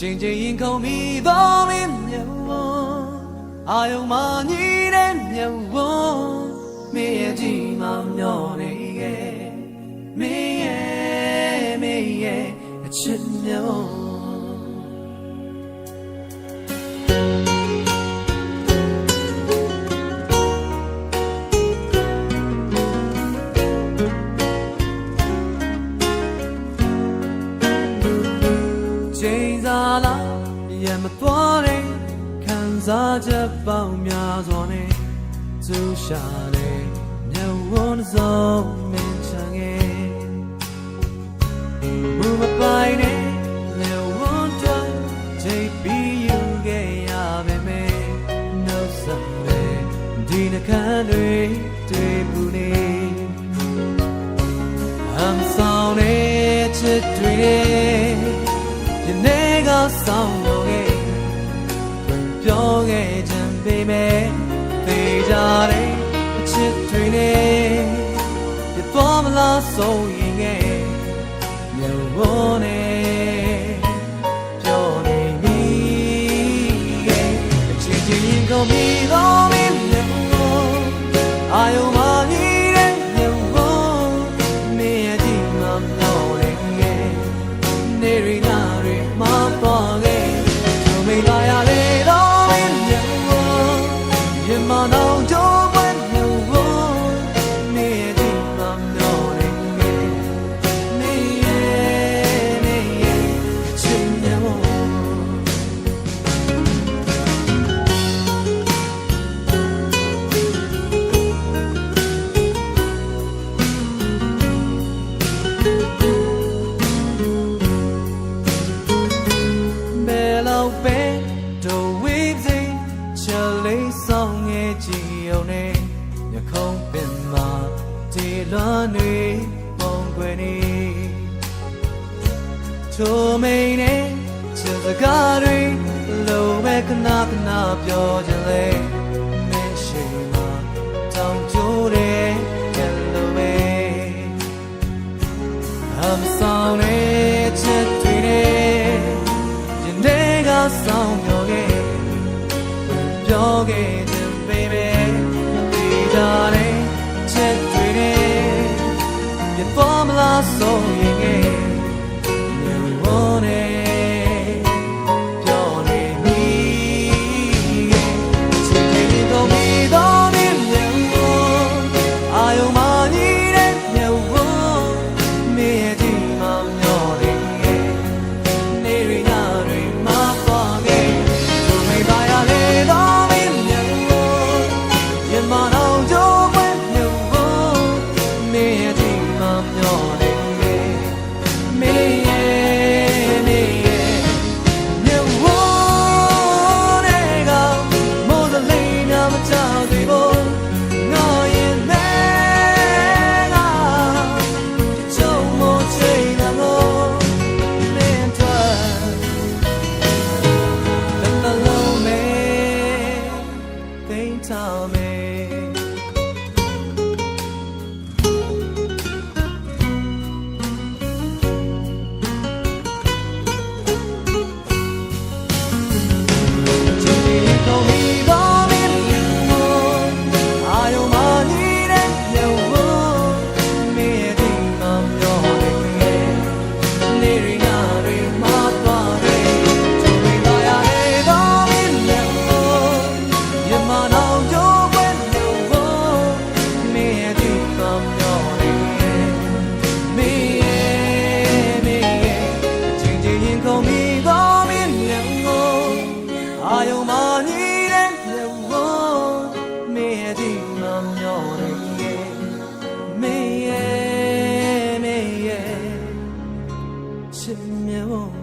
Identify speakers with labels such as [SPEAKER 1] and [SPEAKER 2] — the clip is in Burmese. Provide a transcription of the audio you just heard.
[SPEAKER 1] ချင်းချင်းရင်ခုန်မိသောမင်းမြတ်ဝအာယုံမညီတဲ့မြတ်ဝမင်းရဲ့ကြည်မမျောနေရဲ့မင်းရဲ့မင်းရဲ့အချစ်မြတ် ချိန်စားလာရမသွားတဲ့ခံစားချက်ပေါင်းများစွာနဲ့သူရှာတဲ့ညဝန်စုံမင်းချင်ငယ်မူမပိုင်နဲ့ညဝန်တော့ချိန်ပြီးယူခဲ့ရပါမယ် no someday ဒီနှခမ်းတွေတွေ့ဘူးနေ I'm sorry ချစ်တွေဒီနေ့ ကဆောင်လို့ခဲ့ပြောခဲ့ခြင်းပေမဲ့သိကြတယ်အချစ်တွေနဲ့ပြသွားမလားဆို လွမ်းတွေပုံကွယ်နေချိုမိန်နဲ့ချစ်စကားတွေလိုပဲခဏခဏပြောကြလေမရှိမှတောင်းကြိုးတယ်ကလိုပဲ I'm sorry ချစ်တွေနဲ့ဒီနေ့ကဆောင်ပြောခဲ့ပြောခဲ့တဲ့ baby ဒီကြ ပြပေါ် မင်းရဲ့ဒီ